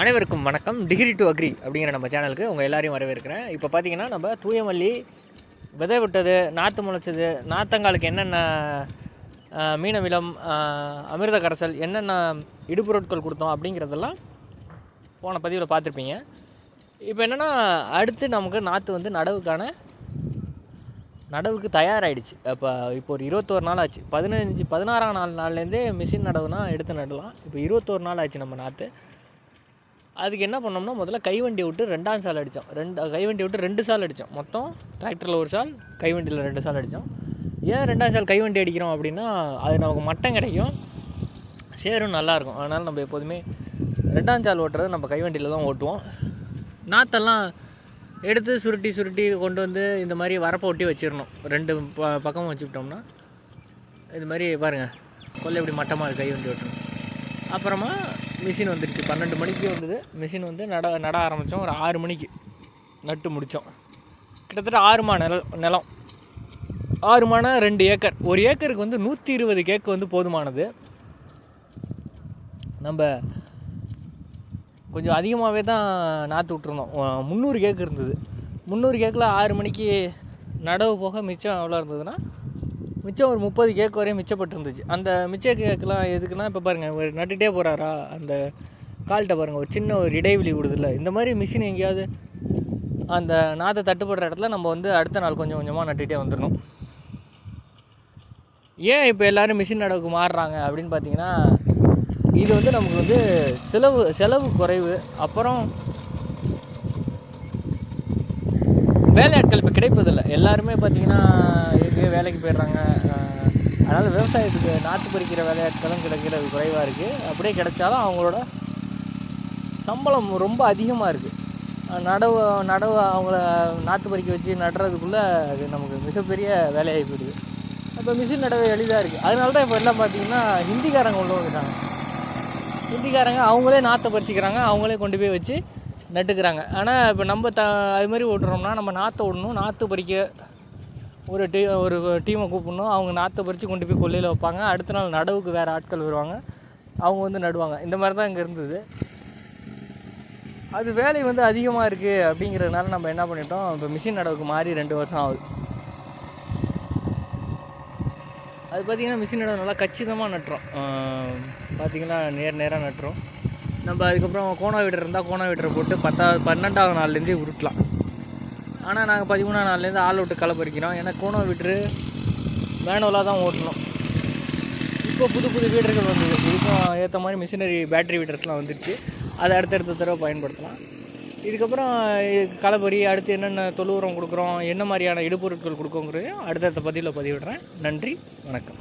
அனைவருக்கும் வணக்கம். Degree to agree அப்படிங்கிற நம்ம சேனலுக்கு உங்கள் எல்லாரையும் வரவேற்கிறேன். இப்போ பார்த்தீங்கன்னா நம்ம தூயமல்லி விதை விட்டது நாற்று முளைச்சது நாத்தங்காலுக்கு என்னென்ன மீனவிலம் அமிர்த கரைசல் என்னென்ன இடுபொருட்கள் கொடுத்தோம் அப்படிங்கிறதெல்லாம் போன பதிவில் பார்த்துருப்பீங்க. இப்போ என்னென்னா அடுத்து நமக்கு நாற்று வந்து நடவுக்கான நடவுக்கு தயாராகிடுச்சு அப்போ இப்போ ஒரு இருபத்தோரு நாள் ஆச்சு. பதினஞ்சு பதினாறாம் நாள் நாள்லேருந்தே மிஷின் நடவுனா எடுத்து நடலாம். இப்போ இருபத்தோரு நாள் ஆச்சு நம்ம நாற்று அதுக்கு என்ன பண்ணோம்னா முதல்ல கைவண்டி விட்டு ரெண்டாம் சால் அடித்தோம். ரெண்டு கைவண்டி விட்டு ரெண்டு சால் அடித்தோம். மொத்தம் டிராக்டரில் ஒரு சால் கைவண்டியில் ரெண்டு சால் அடித்தோம். ஏன் ரெண்டாம் சால் கைவண்டி அடிக்கிறோம் அப்படின்னா அது நமக்கு மட்டம் கிடைக்கும். சேரும் நல்லாயிருக்கும். அதனால் நம்ம எப்போதுமே ரெண்டாம் சால் ஓட்டுறது நம்ம கைவண்டியில் தான் ஓட்டுவோம். நாற்றெல்லாம் எடுத்து சுருட்டி சுருட்டி கொண்டு வந்து இந்த மாதிரி வரப்பை ஒட்டி வச்சிடணும். ரெண்டு ப பக்கமும் வச்சுக்கிட்டோம்னா இது மாதிரி பாருங்கள் கொல்லை எப்படி மட்டமாக கை வண்டி ஓட்டணும். அப்புறமா மிஷின் வந்துடுச்சு பன்னெண்டு மணிக்கு வந்தது. மிஷின் வந்து நட நட ஆரம்பித்தோம் ஒரு ஆறு மணிக்கு நட்டு முடித்தோம் கிட்டத்தட்ட ஆறு மா நிலம் நிலம். ஆறு மானா ரெண்டு ஏக்கர். ஒரு ஏக்கருக்கு வந்து நூற்றி இருபது கேக்கு வந்து போதுமானது. நம்ம கொஞ்சம் அதிகமாகவே தான் நாற்று விட்ருந்தோம் முந்நூறு கேக்கு இருந்தது. முந்நூறு கேக்கில் ஆறு மணிக்கு நடவு போக மிச்சம் எவ்வளோ இருந்ததுன்னா மிச்சம் ஒரு முப்பது கேக் வரையும் மிச்சப்பட்டிருந்துச்சு. அந்த மிச்ச கேக்கெலாம் எதுக்குன்னா இப்போ பாருங்கள் ஒரு நட்டுகிட்டே போகிறாரா அந்த கால்கிட்ட பாருங்கள் ஒரு சின்ன ஒரு இடைவெளி விடுதில்ல. இந்த மாதிரி மிஷின் எங்கேயாவது அந்த நாற்றை தட்டுப்படுற இடத்துல நம்ம வந்து அடுத்த நாள் கொஞ்சம் கொஞ்சமாக நட்டுகிட்டே வந்துடணும். ஏன் இப்போ எல்லோரும் மிஷின் நடவுக்கு மாறுறாங்க அப்படின்னு பார்த்தீங்கன்னா இது வந்து நமக்கு வந்து செலவு செலவு குறைவு. அப்புறம் வேலையாட்கள் இப்போ கிடைப்பதில்லை. எல்லாருமே பார்த்திங்கன்னா இருக்குது வேலைக்கு போயிடுறாங்க. அதனால் விவசாயத்துக்கு நாற்று பறிக்கிற வேலையாட்களும் கிடைக்கிறது குறைவாக இருக்குது அப்படியே கிடைச்சாலும் அவங்களோட சம்பளம் ரொம்ப அதிகமாக இருக்குது நடவு நடவு அவங்கள நாற்று பறிக்க வச்சு நடுறதுக்குள்ளே அது நமக்கு மிகப்பெரிய வேலையாகி போயிடுது. இப்போ மிஷின் நடவு எளிதாக இருக்குது அதனால தான் இப்போ எல்லாம் பார்த்தீங்கன்னா ஹிந்திக்காரங்க உள்ள வந்துட்டாங்க. ஹிந்திக்காரங்க அவங்களே நாற்றை பறிச்சிக்கிறாங்க அவங்களே கொண்டு போய் வச்சு நட்டுக்கிறாங்க. ஆனால் இப்போ நம்ம த அது மாதிரி ஓட்டுறோம்னா நம்ம நாற்றை விடணும் நாற்று பறிக்க ஒரு டீ ஒரு டீமை கூப்பிடணும். அவங்க நாற்றை பறித்து கொண்டு போய் கொல்லையில் வைப்பாங்க. அடுத்த நாள் நடவுக்கு வேறு ஆட்கள் வருவாங்க. அவங்க வந்து நடுவாங்க. இந்த மாதிரி தான் இங்கே இருந்தது. அது வேலை வந்து அதிகமாக இருக்குது அப்படிங்கிறதுனால நம்ம என்ன பண்ணிட்டோம்? இப்போ மிஷின் நடவுக்கு மாறி ரெண்டு வருஷம் ஆகுது. அது பார்த்திங்கன்னா மிஷின் நடவு நல்லா கச்சிதமாக நட்டுறோம். பார்த்திங்கன்னா நேர் நேராக நட்டுறோம். நம்ம அதுக்கப்புறம் கோணா வீடர் இருந்தால் கோணா வீடரை போட்டு பத்தாவது பன்னெண்டாவது நாள்லேருந்தே உருட்டலாம். ஆனால் நாங்கள் பதிமூணாம் நாள்லேருந்து ஆள் விட்டு களை பறிக்கிறோம் ஏன்னா கோணம் விட்டு மேனுவலாக தான் ஓட்டணும். இப்போ புது புது வீடர்கள் வந்தது. இதுக்கும் ஏற்ற மாதிரி மிஷினரி பேட்டரி வீடர்ஸ்லாம் வந்துருச்சு. அதை அடுத்தடுத்த தடவை பயன்படுத்தலாம். இதுக்கப்புறம் இது களப்பறி அடுத்து என்னென்ன தொழு உரம் கொடுக்குறோம் என்ன மாதிரியான இடுபொருட்கள் கொடுக்கோங்கிறதையும் அடுத்தடுத்த பதிவில் பதிவிடுறேன். நன்றி வணக்கம்.